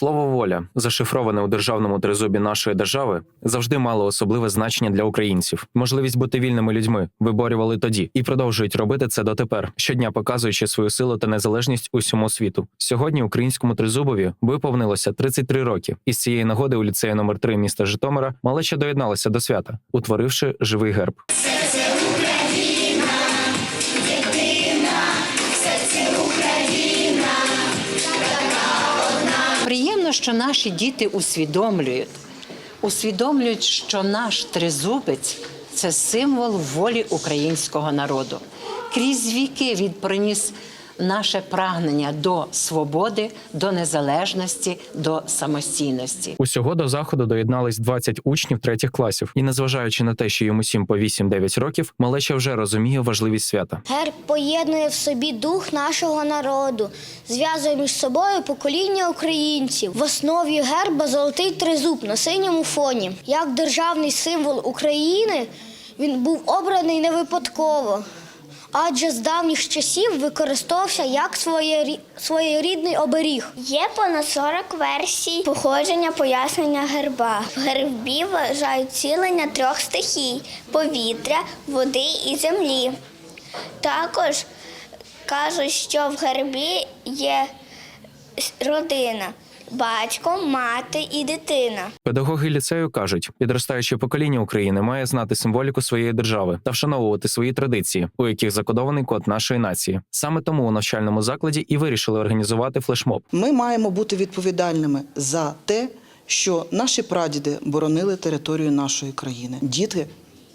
Слово воля, зашифроване у державному тризубі нашої держави, завжди мало особливе значення для українців. Можливість бути вільними людьми виборювали тоді і продовжують робити це дотепер, щодня показуючи свою силу та незалежність усьому світу. Сьогодні українському тризубові виповнилося 33 роки. І з цієї нагоди у ліцеї номер 3 міста Житомира малеча доєдналася до свята, утворивши живий герб. Приємно, що наші діти усвідомлюють, усвідомлюють, що наш тризубець це символ волі українського народу. Крізь віки він приніс наше прагнення до свободи, до незалежності, до самостійності. Усього до заходу доєднались 20 учнів третіх класів, і незважаючи на те, що йому всім по 8-9 років, малеча вже розуміє важливість свята. Герб поєднує в собі дух нашого народу, зв'язує між собою покоління українців. В основі герба золотий тризуб на синьому фоні. Як державний символ України він був обраний не випадково, адже з давніх часів використовувався як своєрідний оберіг. Є понад 40 версій походження пояснення герба. В гербі вважають цілення трьох стихій повітря, води і землі. Також кажуть, що в гербі є родина батько, мати і дитина. Педагоги ліцею кажуть, підростаюче покоління України має знати символіку своєї держави та вшановувати свої традиції, у яких закодований код нашої нації. Саме тому у навчальному закладі і вирішили організувати флешмоб. Ми маємо бути відповідальними за те, що наші прадіди боронили територію нашої країни. Діти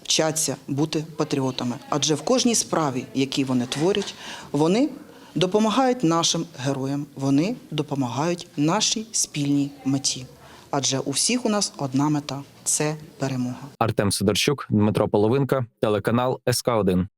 вчаться бути патріотами, адже в кожній справі, які вони творять, вони допомагають нашим героям, вони допомагають нашій спільній меті. Адже у всіх у нас одна мета це перемога. Артем Сидорчук, Дмитро Половинка, телеканал СК 1